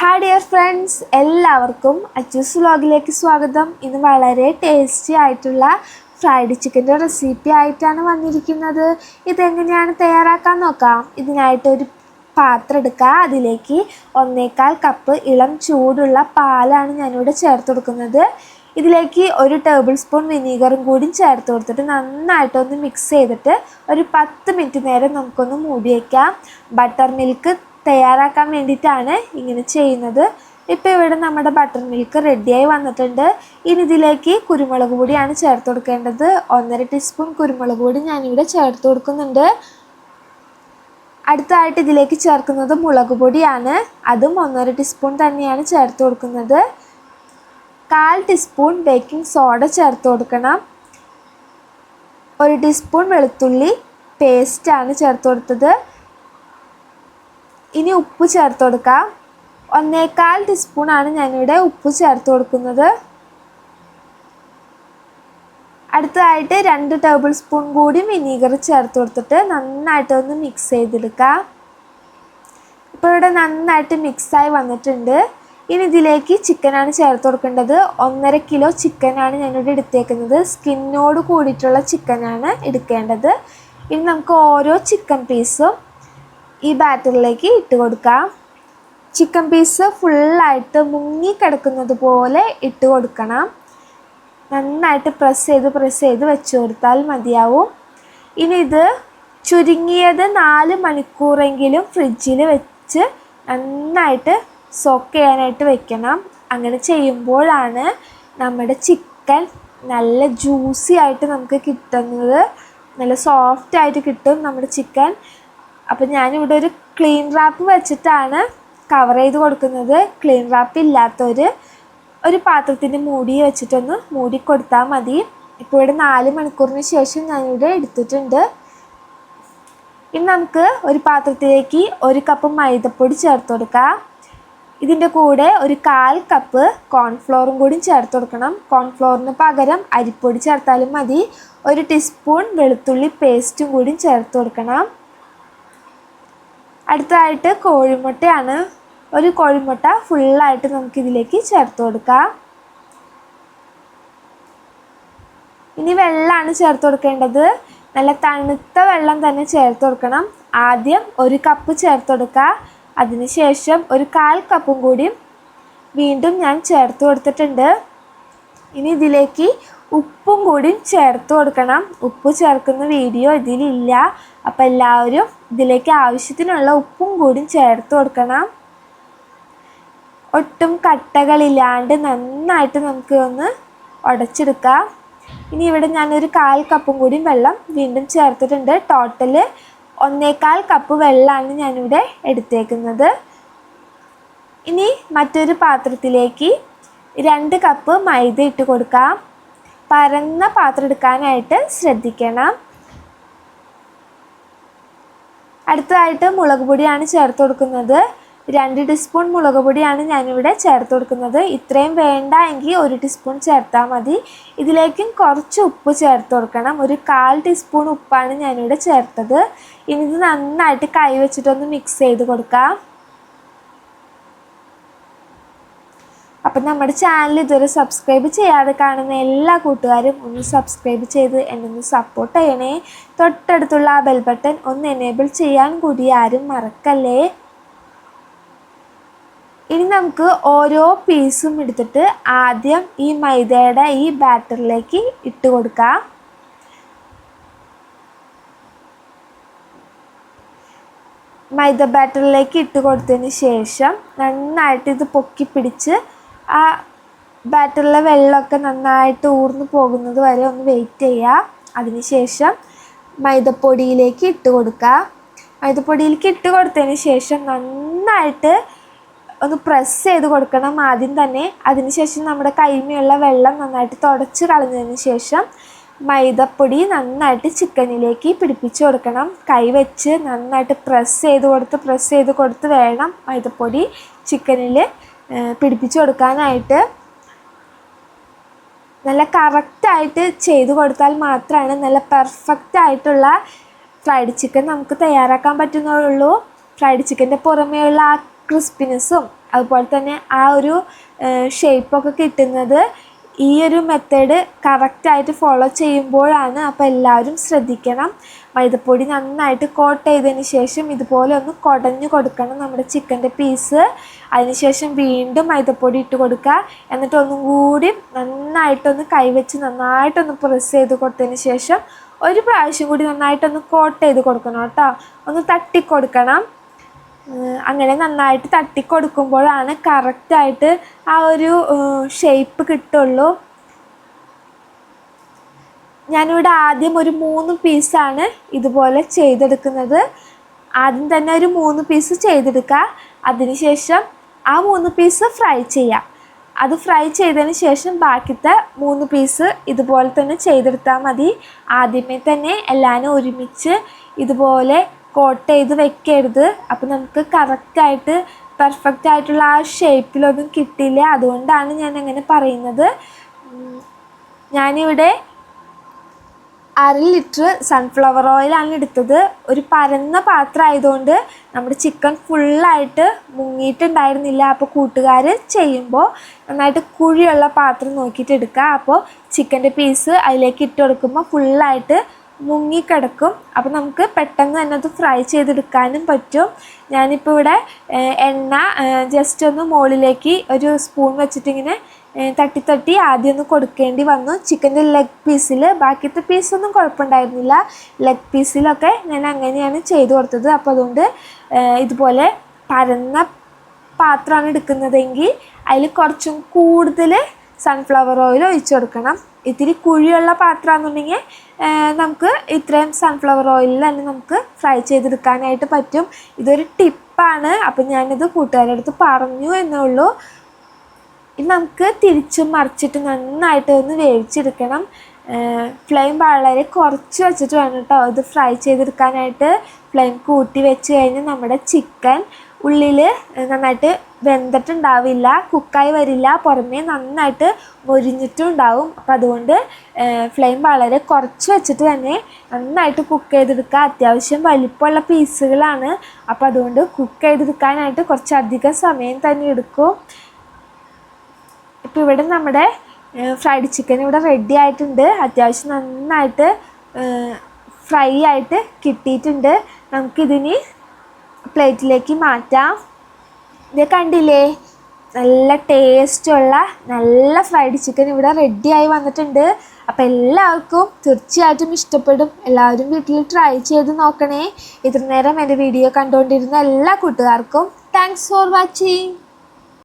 Hi dear friends എല്ലാവർക്കും അച്ചൂസ് വ്ലോഗിലേക്ക് സ്വാഗതം. ഇന്ന് വളരെ ടേസ്റ്റി ആയിട്ടുള്ള ഫ്രൈഡ് ചിക്കന്റെ റെസിപ്പി ആയിട്ടാണ് വന്നിരിക്കുന്നത്. ഇതെങ്ങനെയാണ് തയ്യാറാക്കാൻ നോക്കാം. ഇതിനായിട്ട് ഒരു പാത്രം എടുക്കുക അതിലേക്ക് ഒന്നേകാൽ കപ്പ് ഇളം ചൂടുള്ള പാലാണ് ഞാനിവിടെ ചേർത്ത് കൊടുക്കുന്നത്. ഇതിലേക്ക് ഒരു ടേബിൾ സ്പൂൺ വിനീഗറും കൂടി ചേർത്ത് കൊടുത്തിട്ട് നന്നായിട്ടൊന്ന് മിക്സ് ചെയ്തിട്ട് ഒരു പത്ത് മിനിറ്റ് നേരം നമുക്കൊന്ന് മൂടി വയ്ക്കാം ബട്ടർ മിൽക്ക് തയ്യാറാക്കാൻ വേണ്ടിയിട്ടാണ് ഇങ്ങനെ ചെയ്യുന്നത്. ഇപ്പോൾ ഇവിടെ നമ്മുടെ ബട്ടർ മിൽക്ക് റെഡിയായി വന്നിട്ടുണ്ട്. ഇനി ഇതിലേക്ക് കുരുമുളക് പൊടിയാണ് ചേർത്ത് കൊടുക്കേണ്ടത്. ഒന്നര ടീസ്പൂൺ കുരുമുളക് പൊടി ഞാനിവിടെ ചേർത്ത് കൊടുക്കുന്നുണ്ട്. അടുത്തായിട്ട് ഇതിലേക്ക് ചേർക്കുന്നത് മുളക് പൊടിയാണ്. അതും ഒന്നര ടീസ്പൂൺ തന്നെയാണ് ചേർത്ത് കൊടുക്കുന്നത്. കാൽ ടീസ്പൂൺ ബേക്കിംഗ് സോഡ ചേർത്ത് കൊടുക്കണം. ഒരു ടീസ്പൂൺ വെളുത്തുള്ളി പേസ്റ്റാണ് ചേർത്ത് കൊടുത്തത്. ഇനി ഉപ്പ് ചേർത്ത് കൊടുക്കാം. ഒന്നേകാൽ ടീസ്പൂണാണ് ഞാനിവിടെ ഉപ്പ് ചേർത്ത് കൊടുക്കുന്നത്. അടുത്തതായിട്ട് രണ്ട് ടേബിൾ സ്പൂൺ കൂടി വിനീഗർ ചേർത്ത് കൊടുത്തിട്ട് നന്നായിട്ട് ഒന്ന് മിക്സ് ചെയ്തെടുക്കാം. ഇപ്പോൾ ഇവിടെ നന്നായിട്ട് മിക്സായി വന്നിട്ടുണ്ട്. ഇനി ഇതിലേക്ക് ചിക്കനാണ് ചേർത്ത് കൊടുക്കേണ്ടത്. ഒന്നര കിലോ ചിക്കനാണ് ഞാനിവിടെ എടുത്തേക്കുന്നത്. സ്കിന്നോട് കൂടിയിട്ടുള്ള ചിക്കനാണ് എടുക്കേണ്ടത്. ഇനി നമുക്ക് ഓരോ ചിക്കൻ പീസും ഈ ബാറ്ററിലേക്ക് ഇട്ട് കൊടുക്കാം. ചിക്കൻ പീസ് ഫുള്ളായിട്ട് മുങ്ങി കിടക്കുന്നത് പോലെ ഇട്ട് കൊടുക്കണം. നന്നായിട്ട് പ്രസ് ചെയ്ത് പ്രസ് ചെയ്ത് വെച്ച് കൊടുത്താൽ മതിയാവും. ഇനി ഇത് ചുരുങ്ങിയത് നാല് മണിക്കൂറെങ്കിലും ഫ്രിഡ്ജിൽ വെച്ച് നന്നായിട്ട് സോക്ക് ചെയ്യാനായിട്ട് വെക്കണം. അങ്ങനെ ചെയ്യുമ്പോഴാണ് നമ്മുടെ ചിക്കൻ നല്ല ജ്യൂസി ആയിട്ട് നമുക്ക് കിട്ടുന്നത്. നല്ല സോഫ്റ്റ് ആയിട്ട് കിട്ടും നമ്മുടെ ചിക്കൻ. അപ്പം ഞാനിവിടെ ഒരു ക്ലീൻ റാപ്പ് വെച്ചിട്ടാണ് കവർ ചെയ്ത് കൊടുക്കുന്നത്. ക്ലീൻ റാപ്പ് ഇല്ലാത്തൊരു ഒരു പാത്രത്തിന്റെ മൂടി വെച്ചിട്ടൊന്ന് മൂടി കൊടുത്താൽ മതി. ഇപ്പോൾ ഇവിടെ നാല് മണിക്കൂറിന് ശേഷം ഞാനിവിടെ എടുത്തിട്ടുണ്ട്. ഇനി നമുക്ക് ഒരു പാത്രത്തിലേക്ക് ഒരു കപ്പ് മൈദപ്പൊടി ചേർത്ത് കൊടുക്കാം. ഇതിന്റെ കൂടെ ഒരു കാൽ കപ്പ് കോൺഫ്ലോറും കൂടി ചേർത്ത് കൊടുക്കണം. കോൺഫ്ലോറിന് പകരം അരിപ്പൊടി ചേർത്താലും മതി. ഒരു ടീസ്പൂൺ വെളുത്തുള്ളി പേസ്റ്റും കൂടി ചേർത്ത് കൊടുക്കണം. അടുത്തതായിട്ട് കോഴിമുട്ടയാണ്. ഒരു കോഴിമുട്ട ഫുള്ളായിട്ട് നമുക്കിതിലേക്ക് ചേർത്ത് കൊടുക്കാം. ഇനി വെള്ളമാണ് ചേർത്ത് കൊടുക്കേണ്ടത്. നല്ല തണുത്ത വെള്ളം തന്നെ ചേർത്ത് കൊടുക്കണം. ആദ്യം ഒരു കപ്പ് ചേർത്ത് കൊടുക്കുക. അതിനുശേഷം ഒരു കാൽ കപ്പും കൂടി വീണ്ടും ഞാൻ ചേർത്ത് കൊടുത്തിട്ടുണ്ട്. ഇനി ഇതിലേക്ക് ഉപ്പും കൂടി ചേർത്ത് കൊടുക്കണം. ഉപ്പ് ചേർക്കുന്ന വീഡിയോ ഇതിലില്ല. അപ്പോൾ എല്ലാവരും ഇതിലേക്ക് ആവശ്യത്തിനുള്ള ഉപ്പും കൂടി ചേർത്ത് കൊടുക്കണം. ഒട്ടും കട്ടകളില്ലാണ്ട് നന്നായിട്ട് നമുക്ക് ഒന്ന് ഉടച്ചെടുക്കാം. ഇനി ഇവിടെ ഞാനൊരു കാൽ കപ്പും കൂടി വെള്ളം വീണ്ടും ചേർത്തിട്ടുണ്ട്. ടോട്ടൽ ഒന്നേകാൽ കപ്പ് വെള്ളമാണ് ഞാനിവിടെ എടുത്തേക്കുന്നത്. ഇനി മറ്റൊരു പാത്രത്തിലേക്ക് രണ്ട് കപ്പ് മൈദ ഇട്ട് കൊടുക്കാം. പരന്ന പാത്രം എടുക്കാനായിട്ട് ശ്രദ്ധിക്കണം. അടുത്തതായിട്ട് മുളക് പൊടിയാണ് ചേർത്ത് കൊടുക്കുന്നത്. രണ്ട് ടീസ്പൂൺ മുളക് പൊടിയാണ് ഞാനിവിടെ ചേർത്ത് കൊടുക്കുന്നത്. ഇത്രയും വേണ്ട എങ്കിൽ ഒരു ടീസ്പൂൺ ചേർത്താൽ മതി. ഇതിലേക്കും കുറച്ച് ഉപ്പ് ചേർത്ത് കൊടുക്കണം. ഒരു കാൽ ടീസ്പൂൺ ഉപ്പാണ് ഞാനിവിടെ ചേർത്തത്. ഇനി ഇത് നന്നായിട്ട് കൈ വെച്ചിട്ടൊന്ന് മിക്സ് ചെയ്ത് കൊടുക്കാം. അപ്പം നമ്മുടെ ചാനൽ ഇതുവരെ സബ്സ്ക്രൈബ് ചെയ്യാതെ കാണുന്ന എല്ലാ കൂട്ടുകാരും ഒന്ന് സബ്സ്ക്രൈബ് ചെയ്ത് എന്നെ ഒന്ന് സപ്പോർട്ട് ചെയ്യണേ. തൊട്ടടുത്തുള്ള ആ ബെൽ ബട്ടൺ ഒന്ന് എനേബിൾ ചെയ്യാൻ കൂടി ആരും മറക്കല്ലേ? ഇനി നമുക്ക് ഓരോ പീസും എടുത്തിട്ട് ആദ്യം ഈ മൈദയുടെ ഈ ബാറ്ററിലേക്ക് ഇട്ട് കൊടുക്കാം. മൈദ ബാറ്ററിലേക്ക് ഇട്ട് കൊടുത്തതിന് ശേഷം നന്നായിട്ട് ഇത് പൊക്കി പിടിച്ച് ആ ബാറ്ററിലെ വെള്ളമൊക്കെ നന്നായിട്ട് ഊർന്നു പോകുന്നത് വരെ ഒന്ന് വെയിറ്റ് ചെയ്യുക അതിനുശേഷം മൈദപ്പൊടിയിലേക്ക് ഇട്ട് കൊടുക്കുക മൈദപ്പൊടിയിലേക്ക് ഇട്ട് കൊടുത്തതിന് ശേഷം നന്നായിട്ട് ഒന്ന് പ്രസ് ചെയ്ത് കൊടുക്കണം ആദ്യം തന്നെ. അതിനുശേഷം നമ്മുടെ കൈമയുള്ള വെള്ളം നന്നായിട്ട് തുടച്ച് കളഞ്ഞതിന് ശേഷം മൈദപ്പൊടി നന്നായിട്ട് ചിക്കനിലേക്ക് പിടിപ്പിച്ച് കൊടുക്കണം. കൈ വെച്ച് നന്നായിട്ട് പ്രസ് ചെയ്ത് കൊടുത്ത് പ്രസ് ചെയ്ത് കൊടുത്ത് വേണം മൈദപ്പൊടി ചിക്കനിൽ പിടിപ്പിച്ച് കൊടുക്കാനായിട്ട് നല്ല കറക്റ്റായിട്ട് ചെയ്ത് കൊടുത്താൽ മാത്രമാണ് നല്ല പെർഫെക്റ്റ് ആയിട്ടുള്ള ഫ്രൈഡ് ചിക്കൻ നമുക്ക് തയ്യാറാക്കാൻ പറ്റുന്നുള്ളൂ. ഫ്രൈഡ് ചിക്കന്റെ പുറമേയുള്ള ആ ക്രിസ്പിനെസ്സും അതുപോലെ തന്നെ ആ ഒരു ഷേപ്പൊക്കെ കിട്ടുന്നത് ഈ ഒരു മെത്തേഡ് കറക്റ്റായിട്ട് ഫോളോ ചെയ്യുമ്പോഴാണ് അപ്പോൾ എല്ലാവരും ശ്രദ്ധിക്കണം. മൈദപ്പൊടി നന്നായിട്ട് കോട്ട് ചെയ്തതിന് ശേഷം ഇതുപോലെ ഒന്ന് കുടഞ്ഞു കൊടുക്കണം നമ്മുടെ ചിക്കന്റെ പീസ് അതിനുശേഷം വീണ്ടും മൈദപ്പൊടി ഇട്ട് കൊടുക്കുക. എന്നിട്ട് ഒന്നും കൂടി നന്നായിട്ടൊന്ന് കൈവച്ച് നന്നായിട്ടൊന്ന് പ്രസ് ചെയ്ത് കൊടുത്തതിന് ശേഷം ഒരു പ്രാവശ്യം കൂടി നന്നായിട്ടൊന്ന് കോട്ട് ചെയ്ത് കൊടുക്കണം കേട്ടോ. ഒന്ന് തട്ടി കൊടുക്കണം. ഏഹ് അങ്ങനെ നന്നായിട്ട് തട്ടിക്കൊടുക്കുമ്പോഴാണ് കറക്റ്റായിട്ട് ആ ഒരു ഷേപ്പ് കിട്ടുള്ളൂ. ഞാനിവിടെ ആദ്യം ഒരു മൂന്ന് പീസാണ് ഇതുപോലെ ചെയ്തെടുക്കുന്നത്. ആദ്യം തന്നെ ഒരു മൂന്ന് പീസ് ചെയ്തെടുക്കുക അതിനുശേഷം ആ മൂന്ന് പീസ് ഫ്രൈ ചെയ്യാം. അത് ഫ്രൈ ചെയ്തതിന് ശേഷം ബാക്കിത്തെ മൂന്ന് പീസ് ഇതുപോലെ തന്നെ ചെയ്തെടുത്താൽ മതി. ആദ്യമേ തന്നെ എല്ലാവരും ഒരുമിച്ച് ഇതുപോലെ കോട്ട് ചെയ്ത് വെക്കരുത്. അപ്പോൾ നമുക്ക് കറക്റ്റായിട്ട് പെർഫെക്റ്റ് ആയിട്ടുള്ള ആ ഷേപ്പിലൊന്നും കിട്ടില്ല അതുകൊണ്ടാണ് ഞാൻ അങ്ങനെ പറയുന്നത് ഞാനിവിടെ അര ലിറ്റർ സൺഫ്ലവർ ഓയിലാണ് എടുത്തത്. ഒരു പരന്ന പാത്രം ആയതുകൊണ്ട് നമ്മുടെ ചിക്കൻ ഫുള്ളായിട്ട് മുങ്ങിയിട്ടുണ്ടായിരുന്നില്ല. അപ്പോൾ കൂട്ടുകാർ ചെയ്യുമ്പോൾ നന്നായിട്ട് കുഴിയുള്ള പാത്രം നോക്കിയിട്ട് എടുക്കുക. അപ്പോൾ ചിക്കന്റെ പീസ് അതിലേക്ക് ഇട്ട് കൊടുക്കുമ്പോൾ ഫുള്ളായിട്ട് മുങ്ങിക്കിടക്കും. അപ്പോൾ നമുക്ക് പെട്ടെന്ന് തന്നെ അത് ഫ്രൈ ചെയ്തെടുക്കാനും പറ്റും. ഞാനിപ്പോൾ ഇവിടെ എണ്ണ ജസ്റ്റ് ഒന്ന് മുകളിലേക്ക് ഒരു സ്പൂൺ വെച്ചിട്ടിങ്ങനെ തട്ടി തട്ടി ആദ്യം ഒന്ന് കൊടുക്കേണ്ടി വന്നു. ചിക്കന്റെ ലെഗ് പീസിൽ ബാക്കിയത്തെ പീസൊന്നും കുഴപ്പമുണ്ടായിരുന്നില്ല. ലെഗ് പീസിലൊക്കെ ഞാൻ അങ്ങനെയാണ് ചെയ്തു കൊടുത്തത്. അപ്പോൾ അതുകൊണ്ട് ഇതുപോലെ പരന്ന പാത്രമാണ് എടുക്കുന്നതെങ്കിൽ അതിൽ കുറച്ചും കൂടുതൽ സൺഫ്ലവർ ഓയിൽ ഒഴിച്ചു കൊടുക്കണം. ഇത്തിരി കുഴിയുള്ള പാത്രമാണെന്നുണ്ടെങ്കിൽ നമുക്ക് ഇത്രയും സൺഫ്ലവർ ഓയിലിൽ തന്നെ നമുക്ക് ഫ്രൈ ചെയ്തെടുക്കാനായിട്ട് പറ്റും. ഇതൊരു ടിപ്പാണ്. അപ്പം ഞാനിത് കൂട്ടുകാരുടെ അടുത്ത് പറഞ്ഞു എന്നേ ഉള്ളൂ. ഇനി നമുക്ക് തിരിച്ചും മറിച്ചിട്ട് നന്നായിട്ട് ഒന്ന് വേവിച്ചെടുക്കണം. ഫ്ലെയിം വളരെ കുറച്ച് വെച്ചിട്ട് വേണം കേട്ടോ. ഇത് ഫ്രൈ ചെയ്തെടുക്കാനായിട്ട്. ഫ്ലെയിം കൂട്ടി വെച്ച് കഴിഞ്ഞാൽ നമ്മുടെ ചിക്കൻ ഉള്ളിൽ നന്നായിട്ട് വെന്തിട്ടുണ്ടാവില്ല കുക്കായി വരില്ല പുറമേ നന്നായിട്ട് മൊരിഞ്ഞിട്ടും ഉണ്ടാവും അപ്പം അതുകൊണ്ട് ഫ്ലെയിം വളരെ കുറച്ച് വെച്ചിട്ട് തന്നെ നന്നായിട്ട് കുക്ക് ചെയ്തെടുക്കുക അത്യാവശ്യം വലിപ്പമുള്ള പീസുകളാണ്. അപ്പം അതുകൊണ്ട് കുക്ക് ചെയ്തെടുക്കാനായിട്ട് കുറച്ചധികം സമയം തന്നെ എടുക്കും. ഇപ്പോൾ ഇവിടെ നമ്മുടെ ഫ്രൈഡ് ചിക്കൻ ഇവിടെ റെഡി ആയിട്ടുണ്ട്. അത്യാവശ്യം നന്നായിട്ട് ഫ്രൈ ആയിട്ട് കിട്ടിയിട്ടുണ്ട്. നമുക്കിതിനി പ്ലേറ്റിലേക്ക് മാറ്റാം. ഇത് കണ്ടില്ലേ? നല്ല ടേസ്റ്റുള്ള നല്ല ഫ്രൈഡ് ചിക്കൻ ഇവിടെ റെഡിയായി വന്നിട്ടുണ്ട്. അപ്പോൾ എല്ലാവർക്കും തീർച്ചയായിട്ടും ഇഷ്ടപ്പെടും. എല്ലാവരും വീട്ടിൽ ട്രൈ ചെയ്ത് നോക്കണേ. ഇത്ര നേരം എന്റെ വീഡിയോ കണ്ടുകൊണ്ടിരുന്ന എല്ലാ കൂട്ടുകാർക്കും താങ്ക്സ് ഫോർ വാച്ചിങ്